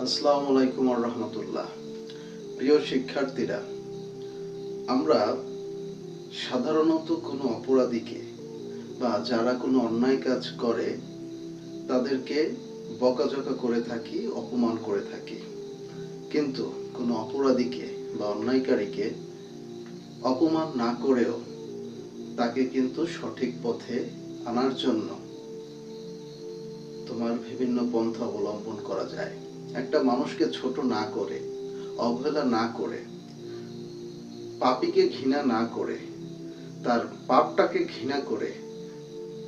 আসসালামু আলাইকুম আর রহমতুল্লাহ। প্রিয় শিক্ষার্থীরা, আমরা সাধারণত কোনো অপরাধীকে বা যারা কোনো অন্যায় কাজ করে, তাদেরকে বকাঝকা করে থাকি, অপমান করে থাকি। কিন্তু কোনো অপরাধীকে বা অন্যায়কারীকে অপমান না করেও তাকে কিন্তু সঠিক পথে আনার জন্য তোমার বিভিন্ন পন্থা অবলম্বন করা যায়। একটা মানুষকে ছোট না করে, অবহেলা না করে, পাপীকে ঘৃণা না করে, তার পাপটাকে ঘৃণা করে,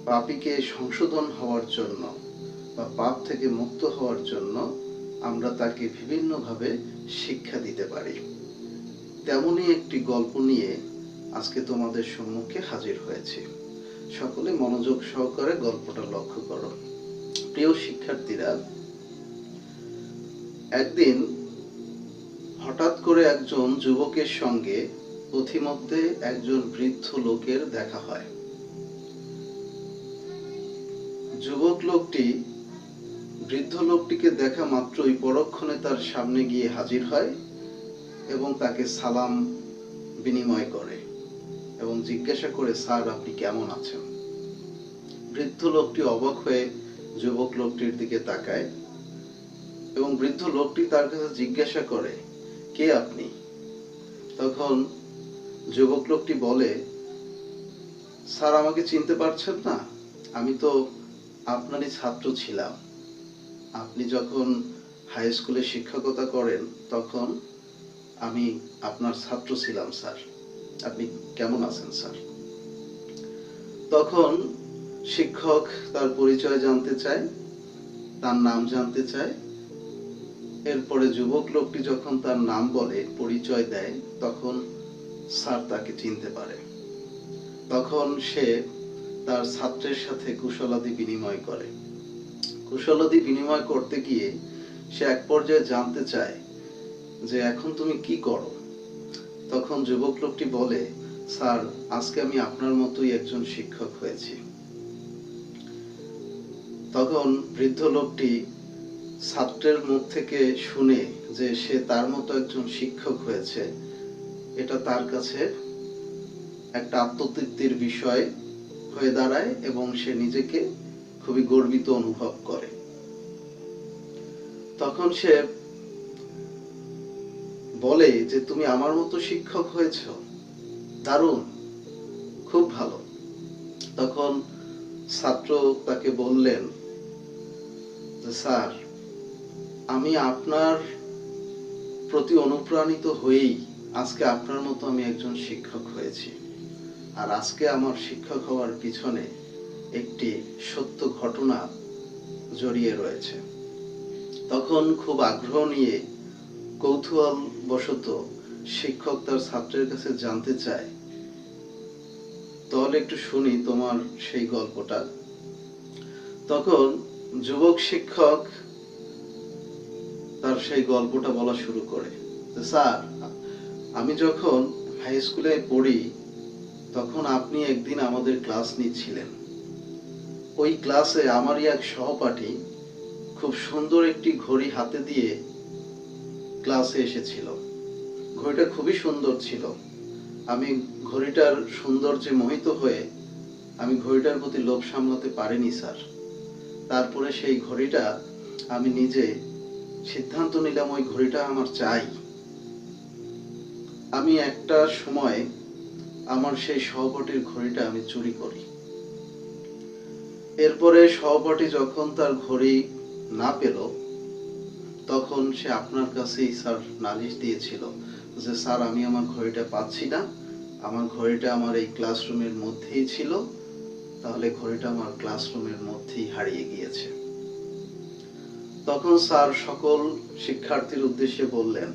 পাপীকে সংশোধন হওয়ার জন্য বা পাপ থেকে মুক্ত হওয়ার জন্য আমরা তাকে বিভিন্নভাবে শিক্ষা দিতে পারি। তেমনই একটি গল্প নিয়ে আজকে তোমাদের সম্মুখে হাজির হয়েছি। সকলে মনোযোগ সহকারে গল্পটা লক্ষ্য করো। প্রিয় শিক্ষার্থীরা একদিন হঠাৎ করে একজন যুবকের সঙ্গে পথিমধ্যে একজন বৃদ্ধ লোকের দেখা হয়। যুবক লোকটি বৃদ্ধ লোকটিকে দেখা মাত্রই পরক্ষণে তার সামনে গিয়ে হাজির হয় এবং তাকে সালাম বিনিময় করে এবং জিজ্ঞাসা করে, স্যার, আপনি কেমন আছেন? বৃদ্ধ লোকটি অবাক হয়ে যুবক লোকটির দিকে তাকায়। এবং বৃদ্ধ লোকটি তার কাছে জিজ্ঞাসা করে, কে আপনি? তখন যুবক লোকটি বলে, স্যার, আমাকে চিনতে পারছেন না। আমি তো আপনারই ছাত্র ছিলাম। আপনি যখন হাই স্কুলে শিক্ষকতা করেন, তখন আমি আপনার ছাত্র ছিলাম, স্যার। আপনি কেমন আছেন, স্যার? তখন শিক্ষক তার পরিচয় জানতে চায়, তার নাম জানতে চায় এরপরে যুবক লোকটি যখন তার নাম বলে, পরিচয় দেয়, তখন স্যার তাকে চিনতে পারে। তখন সে তার ছাত্রের সাথে কুশলাদি বিনিময় করে। কুশলাদি বিনিময় করতে গিয়ে সে এক পর্যায়ে জানতে চায় যে, এখন তুমি কি করো? তখন যুবক লোকটি বলে, স্যার, আজকে আমি আপনার মতোই একজন শিক্ষক হয়েছি। তখন বৃদ্ধ লোকটি ছাত্রের মুখ থেকে শুনে যে সে তার মতো একজন শিক্ষক হয়েছে, এটা তার কাছে একটা আত্মতৃপ্তির বিষয় হয়ে দাঁড়ায় এবং সে নিজেকে খুবই গর্বিত অনুভব করে। তখন সে বলে যে, তুমি আমার মতো শিক্ষক হয়েছ? দারুণ, খুব ভালো। তখন ছাত্র তাকে বললেন যে, স্যার আমি আপনার প্রতি অনুপ্রাণিত হয়েই আজকে আপনার মতো আমি একজন শিক্ষক হয়েছি। আর আজকে আমার শিক্ষক হওয়ার পিছনে একটি সত্য ঘটনা জড়িয়ে রয়েছে। তখন খুব আগ্রহ নিয়ে কৌতূহল বশত শিক্ষক তার ছাত্রের কাছে জানতে চায়, তাহলে একটু শুনি তোমার সেই গল্পটা। তখন যুবক শিক্ষক তার সেই গল্পটা বলা শুরু করে। স্যার, আমি যখন হাই স্কুলে পড়ি, তখন আপনি একদিন আমাদের ক্লাস নিচ্ছিলেন। ওই ক্লাসে আমারই এক সহপাঠী খুব সুন্দর একটি ঘড়ি হাতে দিয়ে ক্লাসে এসেছিল। ঘড়িটা খুবই সুন্দর ছিল। আমি ঘড়িটার সৌন্দর্যে মোহিত হয়ে আমি ঘড়িটার প্রতি লোভ সামলাতে পারিনি, স্যার। তারপরে সেই ঘড়িটা আমি নিজে সিদ্ধান্ত নিলাম ওই ঘড়িটা আমার চাই। আমি একটা সময় আমার সেই সহপাঠীর ঘড়িটা আমি চুরি করি। এরপরে সহপাঠী যখন তার ঘড়ি না পেল, তখন সে আপনার কাছেই স্যার নালিশ দিয়েছিল যে, স্যার, আমি আমার ঘড়িটা পাচ্ছি না। আমার ঘড়িটা আমার এই ক্লাসরুমের মধ্যেই ছিল। তাহলে ঘড়িটা আমার ক্লাসরুমের মধ্যেই হারিয়ে গিয়েছে। তখন স্যার সকল শিক্ষার্থীর উদ্দেশ্যে বললেন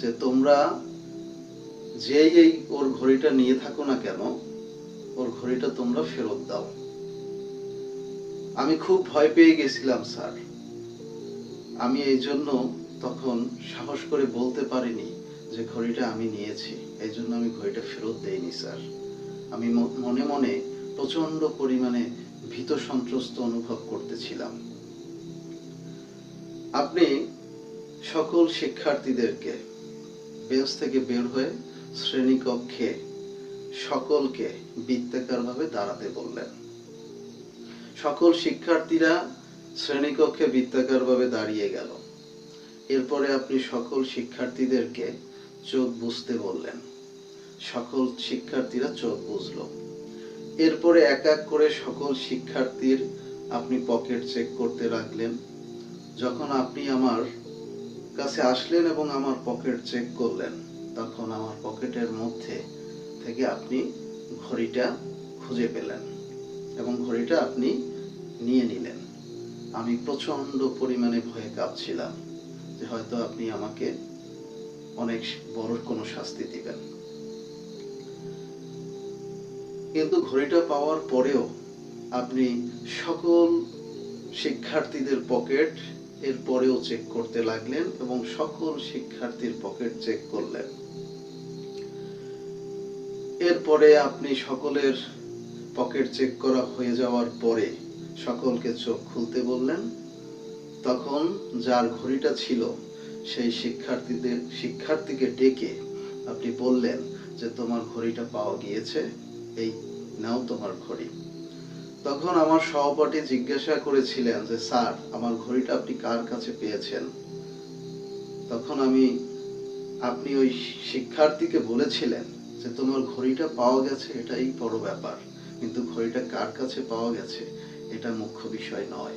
যে, তোমরা যেই এই ওর ঘড়িটা নিয়ে থাকো না কেন, ওর ঘড়িটা তোমরা ফেরত দাও। আমি খুব ভয় পেয়ে গেছিলাম, স্যার। আমি এই জন্য তখন সাহস করে বলতে পারিনি যে, ঘড়িটা আমি নিয়েছি। এই জন্য আমি ঘড়িটা ফেরত দেইনি, স্যার। আমি মনে মনে প্রচণ্ড পরিমাণে ভীত সন্ত্রস্ত অনুভব করতেছিলাম। আপনি সকল শিক্ষার্থীদেরকে বেঞ্চ থেকে বের হয়ে শ্রেণীকক্ষে সকলকে বৃত্তাকারভাবে দাঁড়াতে বললেন। সকল শিক্ষার্থীরা শ্রেণীকক্ষে বৃত্তাকারভাবে দাঁড়িয়ে গেল। এরপরে আপনি সকল শিক্ষার্থীদেরকে চোখ বুঝতে বললেন। সকল শিক্ষার্থীরা চোখ বুঝলো। এরপরে এক এক করে সকল শিক্ষার্থীর আপনি পকেট চেক করতে লাগলেন। যখন আপনি আমার কাছে আসলেন এবং আমার পকেট চেক করলেন, তখন আমার পকেটের মধ্যে থেকে আপনি ঘড়িটা খুঁজে পেলেন এবং ঘড়িটা আপনি নিয়ে নিলেন। আমি প্রচণ্ড পরিমাণে ভয়ে কাঁপছিলাম যে হয়তো আপনি আমাকে অনেক বড় কোনো শাস্তি দিবেন। কিন্তু ঘড়িটা পাওয়ার পরেও আপনি সকল শিক্ষার্থীদের পকেট এর পরেও চেক করতে লাগলেন এবং সকল শিক্ষার্থীর পকেট চেক করলেন। এরপরে আপনি সকলের পকেট চেক করা হয়ে যাওয়ার পরে সকলকে চোখ খুলতে বললেন। তখন যার ঘড়িটা ছিল, সেই শিক্ষার্থীদের, শিক্ষার্থীকে ডেকে আপনি বললেন যে, তোমার ঘড়িটা পাওয়া গিয়েছে। এই নাও তোমার ঘড়ি। তখন আমার সহপাঠী জিজ্ঞাসা করেছিলেন যে, স্যার, আমার ঘড়িটা আপনি কার কাছে পেয়েছেন? তখন আমি, আপনি ওই শিক্ষার্থীকে বলেছিলেন যে, তোমার ঘড়িটা পাওয়া গেছে, এটাই বড় ব্যাপার। কিন্তু ঘড়িটা কার কাছে পাওয়া গেছে, এটা মুখ্য বিষয় নয়।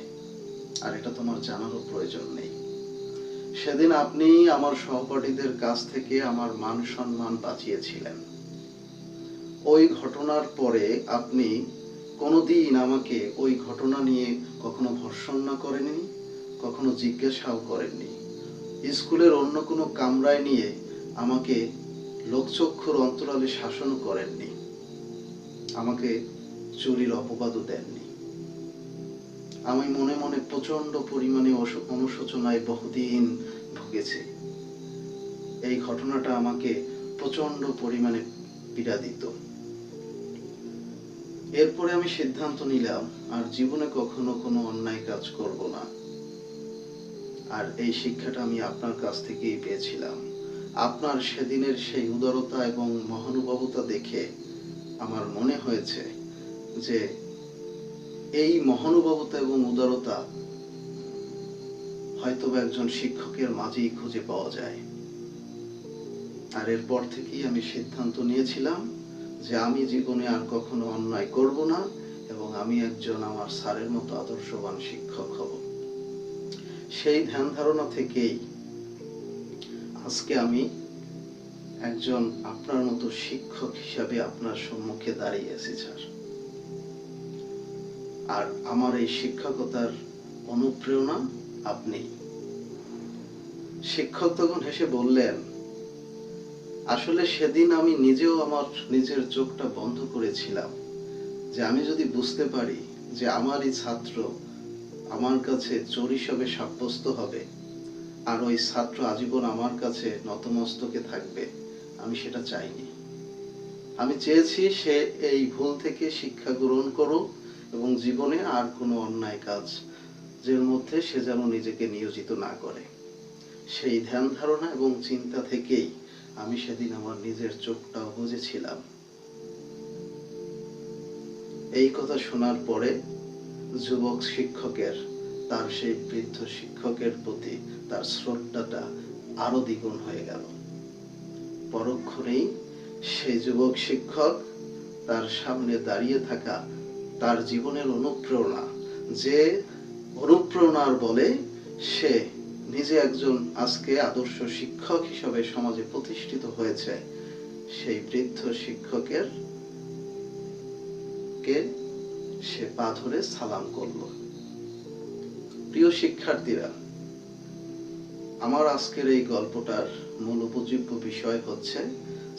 আর এটা তোমার জানারও প্রয়োজন নেই। সেদিন আপনি আমার সহপাঠীদের কাছ থেকে আমার মান সম্মান বাঁচিয়েছিলেন। ওই ঘটনার পরে আপনি কোনোদিন আমাকে ওই ঘটনা নিয়ে কখনো ভর্সনা করেননি, কখনো জিজ্ঞাসাও করেননি। স্কুলের অন্য কোনো কামরায় নিয়ে আমাকে লোকচক্ষুর অন্তরালে শাসন করেননি। আমাকে চুরির অপবাদও দেননি। আমি মনে মনে প্রচণ্ড পরিমাণে অনুশোচনায় বহুদিন ভুগেছি। এই ঘটনাটা আমাকে প্রচণ্ড পরিমাণে পীড়া দিত। এরপরে আমি সিদ্ধান্ত নিলাম, আর জীবনে কখনো কোনো অন্যায় কাজ করব না। আর এই শিক্ষাটা আমি আপনার কাছ থেকেই পেয়েছিলাম। আপনার সেদিনের সেই উদারতা এবং মহানুভবতা দেখে আমার মনে হয়েছে যে এই মহানুভবতা এবং উদারতা হয়তো একজন শিক্ষকের মাঝেই খুঁজে পাওয়া যায়। আর এরপর থেকেই আমি সিদ্ধান্ত নিয়েছিলাম যে আমি জীবনে আর কখনো অন্যায় করব না এবং আমি একজন আমার স্যারের মতো আদর্শবান শিক্ষক হব। সেই ধ্যান ধারণা থেকেই আজকে আমি একজন আপনার মতো শিক্ষক হিসাবে আপনার সম্মুখে দাঁড়িয়ে আছি, স্যার। আর আমার এই শিক্ষকতার অনুপ্রেরণা আপনি। শিক্ষক তখন হেসে বললেন আসলে সেদিন আমি নিজেও আমার নিজের চোখটা বন্ধ করেছিলাম যে আমি যদি বুঝতে পারি যে আমার এই ছাত্র আমার কাছে চোর সাব্যস্ত হবে আর ওই ছাত্র আজীবন আমার কাছে নতমস্তকে থাকবে, আমি সেটা চাইনি। আমি চেয়েছি সে এই ভুল থেকে শিক্ষা গ্রহণ করুক এবং জীবনে আর কোনো অন্যায় কাজ যের মধ্যে সে যেন নিজেকে নিয়োজিত না করে। সেই ধ্যান ধারণা এবং চিন্তা থেকেই আমি সেদিন আমার নিজের চোখটাও বুঝেছিলাম। এই কথা শোনার পরে যুবক শিক্ষকের, তার সেই বৃদ্ধ শিক্ষকের প্রতি তার শ্রদ্ধাটা আরও দ্বিগুণ হয়ে গেল। পরক্ষণেই সেই যুবক শিক্ষক তার সামনে দাঁড়িয়ে থাকা তার জীবনের অনুপ্রেরণা, যে অনুপ্রেরণার বলে সে নিজে একজন আজকে আদর্শ শিক্ষক হিসাবে সমাজে প্রতিষ্ঠিত হয়েছে, সেই বৃদ্ধ শিক্ষকের কে? সে পা ধরে সালাম করল। প্রিয় শিক্ষার্থীরা, আমার আজকের এই গল্পটার মূল উপযোগ্য বিষয় হচ্ছে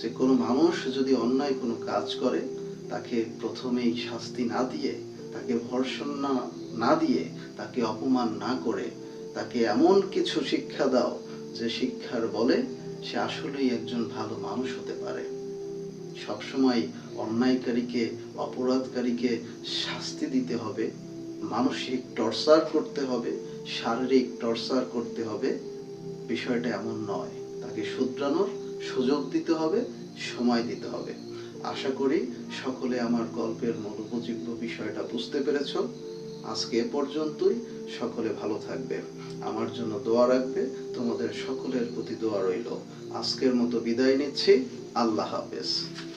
যে কোনো মানুষ যদি অন্যায় কোনো কাজ করে, তাকে প্রথমেই শাস্তি না দিয়ে, তাকে ভর্ষণ না দিয়ে তাকে অপমান না করে তাকে এমন কিছু শিক্ষা দাও যে শিক্ষার বলে সে আসলেই একজন ভালো মানুষ হতে পারে। সবসময় অন্যায়কারীকে, অপরাধকারীকে শাস্তি দিতে হবে, মানসিক টর্চার করতে হবে, শারীরিক টর্চার করতে হবে। বিষয়টা এমন নয়। তাকে শুধরানোর সুযোগ দিতে হবে, সময় দিতে হবে। আশা করি সকলে আমার গল্পের মনোপজীব্য বিষয়টা বুঝতে পেরেছ। আজকে এ পর্যন্তই। সকলে ভালো থাকবে আমার জন্য দোয়া রাখবে। তোমাদের সকলের প্রতি দোয়া রইল। আজকের মতো বিদায় নিচ্ছি। আল্লাহ হাফেজ।